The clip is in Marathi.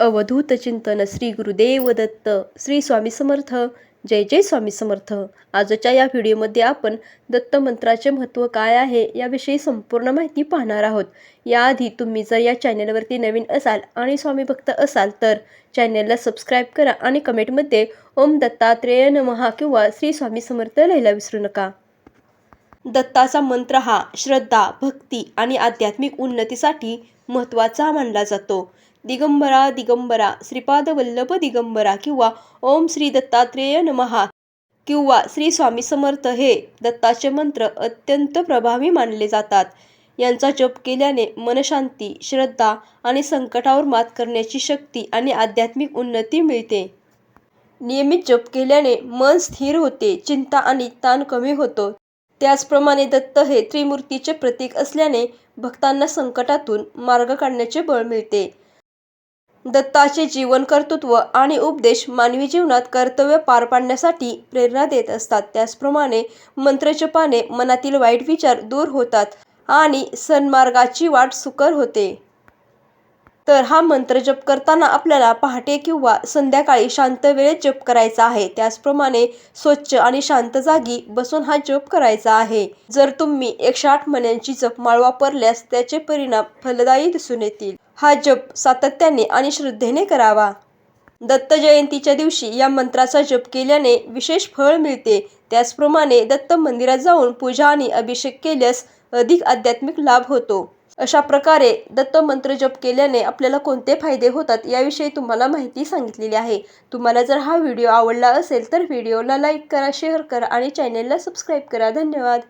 अवधूत चिंतन श्री गुरुदेव दत्त श्री स्वामी समर्थ. जय जय स्वामी समर्थ. आजच्या या व्हिडिओमध्ये आपण दत्त मंत्राचे महत्त्व काय आहे याविषयी संपूर्ण माहिती पाहणार आहोत. याआधी तुम्ही जर या चॅनलवरती नवीन असाल आणि स्वामी भक्त असाल तर चॅनलला सबस्क्राईब करा आणि कमेंटमध्ये ओम दत्तात्रेय नमहा किंवा श्री स्वामी समर्थ लिहायला विसरू नका. दत्ताचा मंत्र हा श्रद्धा भक्ती आणि आध्यात्मिक उन्नतीसाठी महत्त्वाचा मानला जातो. दिगंबरा दिगंबरा श्रीपाद वल्लभ दिगंबरा किंवा ओम श्री दत्तात्रेय नमहा किंवा श्री स्वामी समर्थ हे दत्ताचे मंत्र अत्यंत प्रभावी मानले जातात. यांचा जप केल्याने मनशांती श्रद्धा आणि संकटावर मात करण्याची शक्ती आणि आध्यात्मिक उन्नती मिळते. नियमित जप केल्याने मन स्थिर होते चिंता आणि ताण कमी होतो. त्याचप्रमाणे दत्त हे त्रिमूर्तीचे प्रतीक असल्याने भक्तांना संकटातून मार्ग काढण्याचे बळ मिळते. दत्ताचे जीवन कर्तृत्व आणि उपदेश मानवी जीवनात कर्तव्य पार पाडण्यासाठी प्रेरणा देत असतात. त्याचप्रमाणे मंत्रजपाने मनातील वाईट विचार दूर होतात आणि सन्मार्गाची वाट सुकर होते. तर हा मंत्र जप करताना आपल्याला पहाटे किंवा संध्याकाळी शांत वेळेत जप करायचा आहे. त्याचप्रमाणे स्वच्छ आणि शांत जागी बसून हा जप करायचा आहे. जर तुम्ही एकशे आठ मण्यांची जपमाळ वापरल्यास त्याचे परिणाम फलदायी दिसून येतील. हा जप सातत्याने आणि श्रद्धेने करावा. दत्त जयंतीच्या दिवशी या मंत्राचा जप केल्याने विशेष फळ मिळते. त्याचप्रमाणे दत्त मंदिरात जाऊन पूजा आणि अभिषेक केल्यास अधिक आध्यात्मिक लाभ होतो. अशा प्रकारे दत्त मंत्र जप केल्याने आपल्याला कोणते फायदे होतात याविषयी तुम्हाला माहिती सांगितलेली आहे. तुम्हाला जर हा व्हिडिओ आवडला असेल तर व्हिडिओला लाईक करा शेअर करा आणि चॅनेलला सबस्क्राईब करा. धन्यवाद.